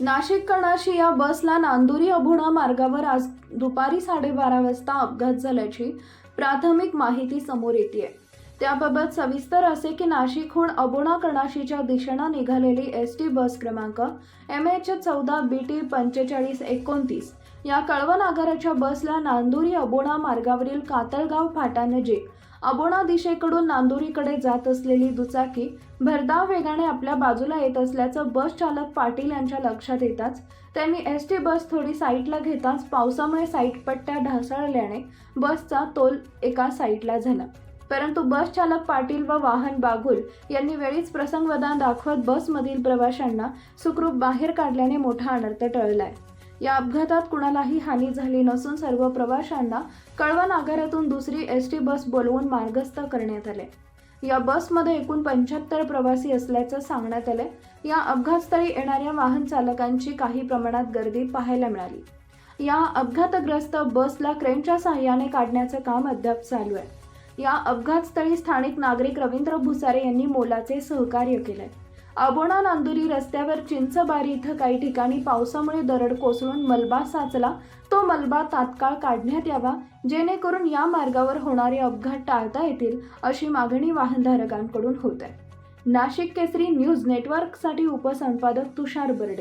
नाशिक कणाशी या बसला नांदुरी अभुणा मार्गावर आज दुपारी साडेबारा वाजता अपघात झाल्याची प्राथमिक माहिती समोर येते त्याबाबत सविस्तर असे की नाशिकहून अबोणा कणाशीच्या दिशेनं निघालेली एस टी बस क्रमांक एम एच चौदा बी टी पंचेचाळीस एकोणतीस या कळवण आगाराच्या बसला नांदुरी अबोणा मार्गावरील कातळगाव फाटानजीक. अबोणा दिशेकडून नांदुरीकडे जात असलेली दुचाकी भरधाव वेगाने आपल्या बाजूला येत असल्याचं बस चालक पाटील यांच्या लक्षात येताच त्यांनी एस टी बस थोडी साईटला घेताच पावसामुळे साईटपट्ट्या ढासळल्याने बसचा तोल एका साईटला झाला. परंतु बस चालक पाटील व वाहन बागुल यांनी वेळीच प्रसंगवदान दाखवत बसमधील प्रवाशांना सुखरूप बाहेर काढल्याने मोठा अनर्थ टळलाय. या अपघातात कुणालाही हानी झाली नसून सर्व प्रवाशांना कळवण आगारातून दुसरी एस टी बस बोलवून मार्गस्थ करण्यात आले. या बसमध्ये एकूण पंच्याहत्तर प्रवासी असल्याचं सांगण्यात आले या अपघातस्थळी येणाऱ्या वाहन चालकांची काही प्रमाणात गर्दी पाहायला मिळाली. या अपघातग्रस्त बसला क्रेनच्या सहाय्याने काढण्याचं काम अद्याप चालू आहे. या अपघातस्थळी स्थानिक नागरिक रवींद्र भुसारे यांनी मोलाचे सहकार्य केले अबोणा नांदुरी रस्त्यावर चिंचबारी इथं काही ठिकाणी पावसामुळे दरड कोसळून मलबा साचला. तो मलबा तात्काळ काढण्यात यावा जेणेकरून या मार्गावर होणारे अपघात टाळता येतील अशी मागणी वाहनधारकांकडून होत आहे. नाशिक केसरी न्यूज नेटवर्कसाठी उपसंपादक तुषार बर्डे.